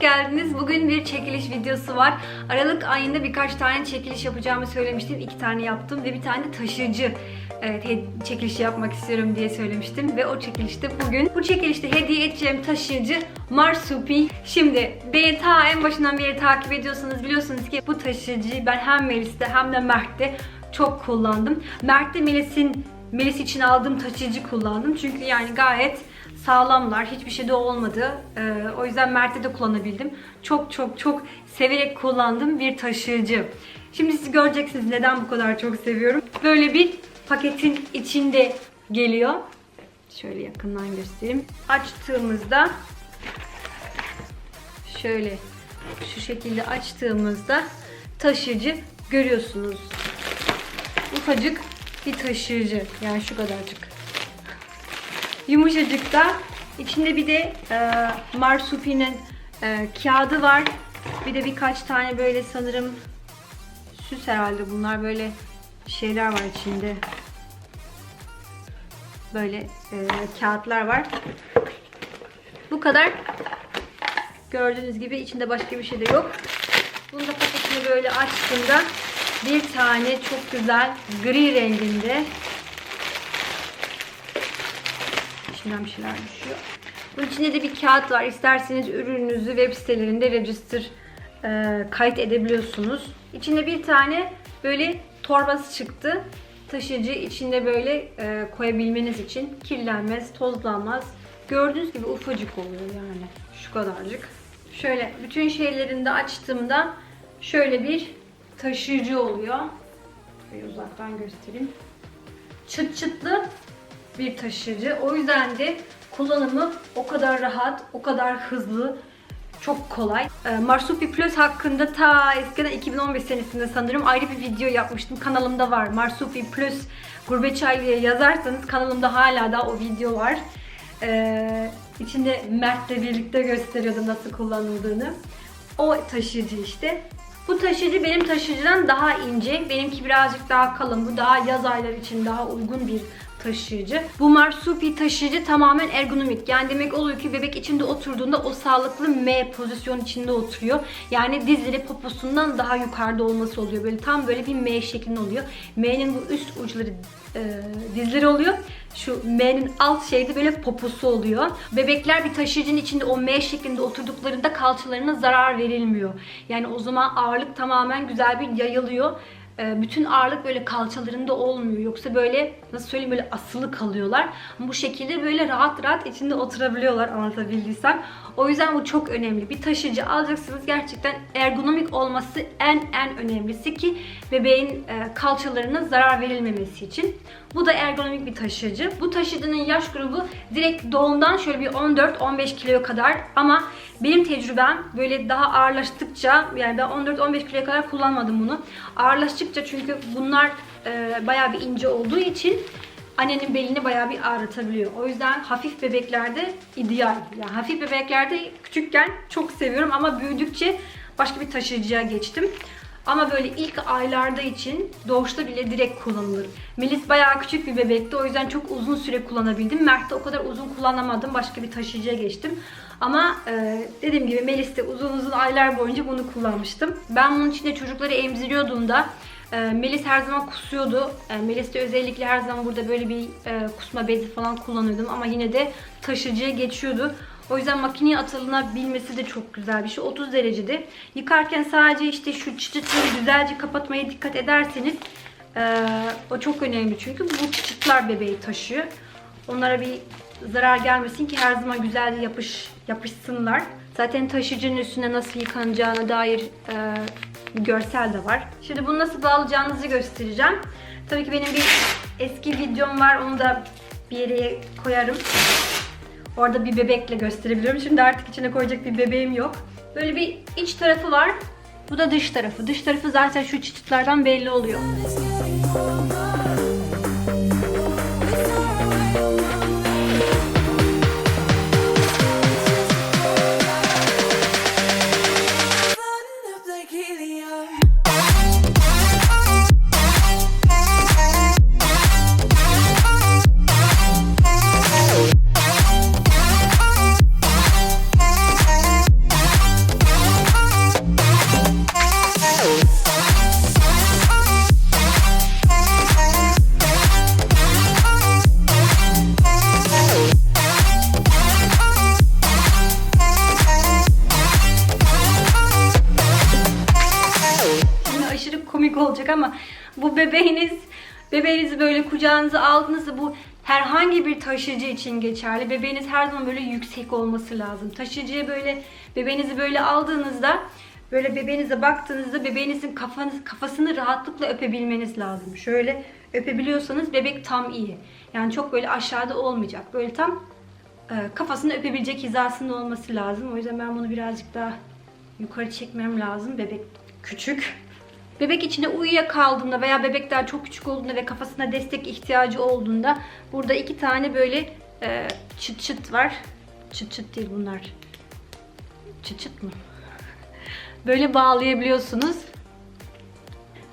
geldiniz. Bugün bir çekiliş videosu var. Aralık ayında birkaç tane çekiliş yapacağımı söylemiştim. İki tane yaptım ve bir tane taşıcı evet, he- çekilişi yapmak istiyorum diye söylemiştim. Ve o çekilişte bugün. Bu çekilişte hediye edeceğim taşıyıcı Marsupi. Şimdi beni ta en başından beri takip ediyorsanız biliyorsunuz ki bu taşıyıcıyı ben hem Melis'te hem de Mert'te çok kullandım. Mert'te Melis'in Melis için aldığım taşıyıcı kullandım. Çünkü yani gayet sağlamlar. Hiçbir şey de olmadı. Ee, o yüzden Mert'te de kullanabildim. Çok çok çok severek kullandığım bir taşıyıcı. Şimdi siz göreceksiniz neden bu kadar çok seviyorum. Böyle bir paketin içinde geliyor. Şöyle yakından göstereyim. Açtığımızda şöyle şu şekilde açtığımızda taşıyıcı görüyorsunuz. Ufacık bir taşıyıcı. Yani şu kadarcık. Yumuşacık da. İçinde bir de e, marsupi'nin e, kağıdı var. Bir de birkaç tane böyle sanırım süs herhalde bunlar böyle şeyler var içinde. Böyle e, kağıtlar var. Bu kadar. Gördüğünüz gibi içinde başka bir şey de yok. Bunu da paketini böyle açtığımda bir tane çok güzel gri renginde İçinden bir şeyler düşüyor. Bunun içinde de bir kağıt var. İsterseniz ürününüzü web sitelerinde register e, kayıt edebiliyorsunuz. İçinde bir tane böyle torbası çıktı. Taşıyıcı içinde böyle e, koyabilmeniz için kirlenmez, tozlanmaz. Gördüğünüz gibi ufacık oluyor yani. Şu kadarcık. Şöyle bütün şeylerini de açtığımda şöyle bir taşıyıcı oluyor. Şöyle uzaktan göstereyim. Çıt çıtlı bir taşıyıcı. O yüzden de kullanımı o kadar rahat, o kadar hızlı, çok kolay. Ee, Marsupi Plus hakkında ta eskiden 2015 senesinde sanırım ayrı bir video yapmıştım. Kanalımda var. Marsupi Plus Gurbetçi diye yazarsanız kanalımda hala da o video var. Ee, içinde Mert'le birlikte gösteriyordum nasıl kullanıldığını. O taşıyıcı işte. Bu taşıyıcı benim taşıyıcıdan daha ince. Benimki birazcık daha kalın. Bu daha yaz ayları için daha uygun bir taşıyıcı. Bu marsupi taşıyıcı tamamen ergonomik. Yani demek oluyor ki bebek içinde oturduğunda o sağlıklı M pozisyon içinde oturuyor. Yani dizleri poposundan daha yukarıda olması oluyor. Böyle tam böyle bir M şeklinde oluyor. M'nin bu üst uçları e, dizleri oluyor. Şu M'nin alt şeyde böyle poposu oluyor. Bebekler bir taşıyıcının içinde o M şeklinde oturduklarında kalçalarına zarar verilmiyor. Yani o zaman ağırlık tamamen güzel bir yayılıyor bütün ağırlık böyle kalçalarında olmuyor. Yoksa böyle nasıl söyleyeyim böyle asılı kalıyorlar. Bu şekilde böyle rahat rahat içinde oturabiliyorlar anlatabildiysem. O yüzden bu çok önemli. Bir taşıyıcı alacaksınız gerçekten ergonomik olması en en önemlisi ki bebeğin e, kalçalarına zarar verilmemesi için. Bu da ergonomik bir taşıyıcı. Bu taşıyıcının yaş grubu direkt doğumdan şöyle bir 14-15 kiloya kadar ama benim tecrübem böyle daha ağırlaştıkça yani ben 14-15 kiloya kadar kullanmadım bunu. Ağırlaştıkça çünkü bunlar e, bayağı bir ince olduğu için annenin belini bayağı bir ağrıtabiliyor. O yüzden hafif bebeklerde ideal. Yani hafif bebeklerde küçükken çok seviyorum ama büyüdükçe başka bir taşıyıcıya geçtim. Ama böyle ilk aylarda için doğuşta bile direkt kullanılır. Melis bayağı küçük bir bebekti. O yüzden çok uzun süre kullanabildim. Mert'te o kadar uzun kullanamadım. Başka bir taşıyıcıya geçtim. Ama e, dediğim gibi Melis'te uzun uzun aylar boyunca bunu kullanmıştım. Ben bunun içinde çocukları emziriyordum da e, Melis her zaman kusuyordu. E, Melis'te özellikle her zaman burada böyle bir e, kusma bezi falan kullanıyordum. Ama yine de taşıyıcıya geçiyordu. O yüzden makineye atılabilmesi de çok güzel bir şey. 30 derecede. Yıkarken sadece işte şu çıtıtları güzelce kapatmaya dikkat ederseniz e, o çok önemli çünkü bu çıtıtlar bebeği taşıyor. Onlara bir zarar gelmesin ki her zaman güzel yapış yapışsınlar. Zaten taşıyıcının üstüne nasıl yıkanacağına dair e, bir görsel de var. Şimdi bunu nasıl bağlayacağınızı göstereceğim. Tabii ki benim bir eski videom var. Onu da bir yere koyarım. Orada bir bebekle gösterebiliyorum. Şimdi artık içine koyacak bir bebeğim yok. Böyle bir iç tarafı var. Bu da dış tarafı. Dış tarafı zaten şu çıtıtlardan belli oluyor. Olacak ama bu bebeğiniz bebeğinizi böyle kucağınıza aldığınızda bu herhangi bir taşıyıcı için geçerli. Bebeğiniz her zaman böyle yüksek olması lazım. Taşıyıcıya böyle bebeğinizi böyle aldığınızda böyle bebeğinize baktığınızda bebeğinizin kafanız, kafasını rahatlıkla öpebilmeniz lazım. Şöyle öpebiliyorsanız bebek tam iyi. Yani çok böyle aşağıda olmayacak. Böyle tam e, kafasını öpebilecek hizasında olması lazım. O yüzden ben bunu birazcık daha yukarı çekmem lazım. Bebek küçük. Bebek içinde uyuyakaldığında veya bebek daha çok küçük olduğunda ve kafasına destek ihtiyacı olduğunda burada iki tane böyle e, çıt çıt var. Çıt çıt değil bunlar. Çıt çıt mı? Böyle bağlayabiliyorsunuz.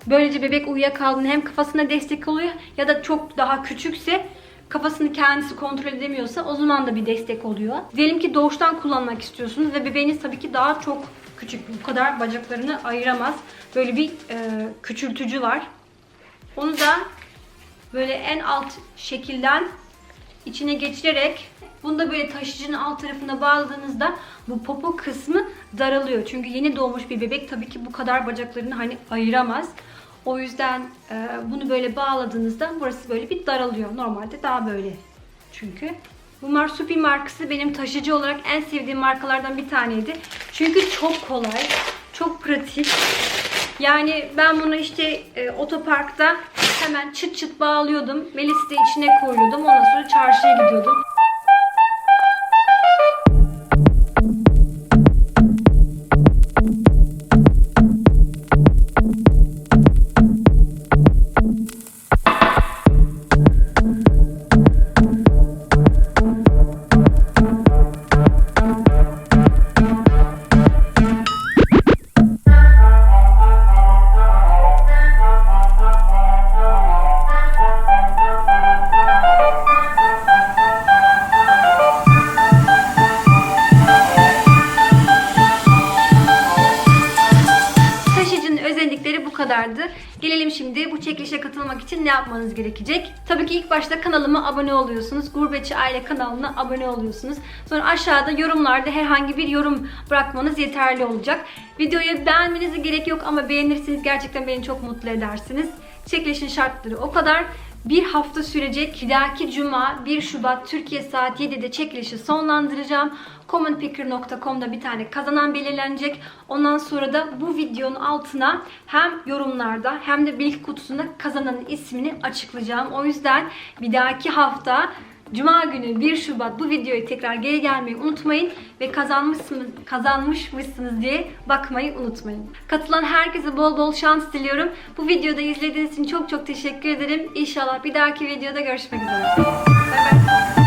Böylece bebek uyuyakaldığında hem kafasına destek oluyor ya da çok daha küçükse kafasını kendisi kontrol edemiyorsa o zaman da bir destek oluyor. Diyelim ki doğuştan kullanmak istiyorsunuz ve bebeğiniz tabii ki daha çok küçük. Bu kadar bacaklarını ayıramaz. Böyle bir e, küçültücü var. Onu da böyle en alt şekilden içine geçirerek bunu da böyle taşıyıcının alt tarafına bağladığınızda bu popo kısmı daralıyor. Çünkü yeni doğmuş bir bebek tabii ki bu kadar bacaklarını hani ayıramaz. O yüzden e, bunu böyle bağladığınızda burası böyle bir daralıyor. Normalde daha böyle çünkü. Bu Marsupi markası benim taşıyıcı olarak en sevdiğim markalardan bir taneydi. Çünkü çok kolay, çok pratik. Yani ben bunu işte e, otoparkta hemen çıt çıt bağlıyordum. Melis'i de içine koyuyordum. Ondan sonra çarşıya gidiyordum. Kadardı. Gelelim şimdi bu çekilişe katılmak için ne yapmanız gerekecek? Tabii ki ilk başta kanalıma abone oluyorsunuz. Gurbetçi Aile kanalına abone oluyorsunuz. Sonra aşağıda yorumlarda herhangi bir yorum bırakmanız yeterli olacak. Videoyu beğenmenize gerek yok ama beğenirseniz gerçekten beni çok mutlu edersiniz. Çekilişin şartları o kadar. Bir hafta sürecek. Bir dahaki cuma 1 Şubat Türkiye saat 7'de çekilişi sonlandıracağım. commonpicker.com'da bir tane kazanan belirlenecek. Ondan sonra da bu videonun altına hem yorumlarda hem de bilgi kutusunda kazananın ismini açıklayacağım. O yüzden bir dahaki hafta Cuma günü 1 Şubat bu videoyu tekrar geri gelmeyi unutmayın ve kazanmışsınız, kazanmışmışsınız diye bakmayı unutmayın. Katılan herkese bol bol şans diliyorum. Bu videoda izlediğiniz için çok çok teşekkür ederim. İnşallah bir dahaki videoda görüşmek üzere. Bay bay.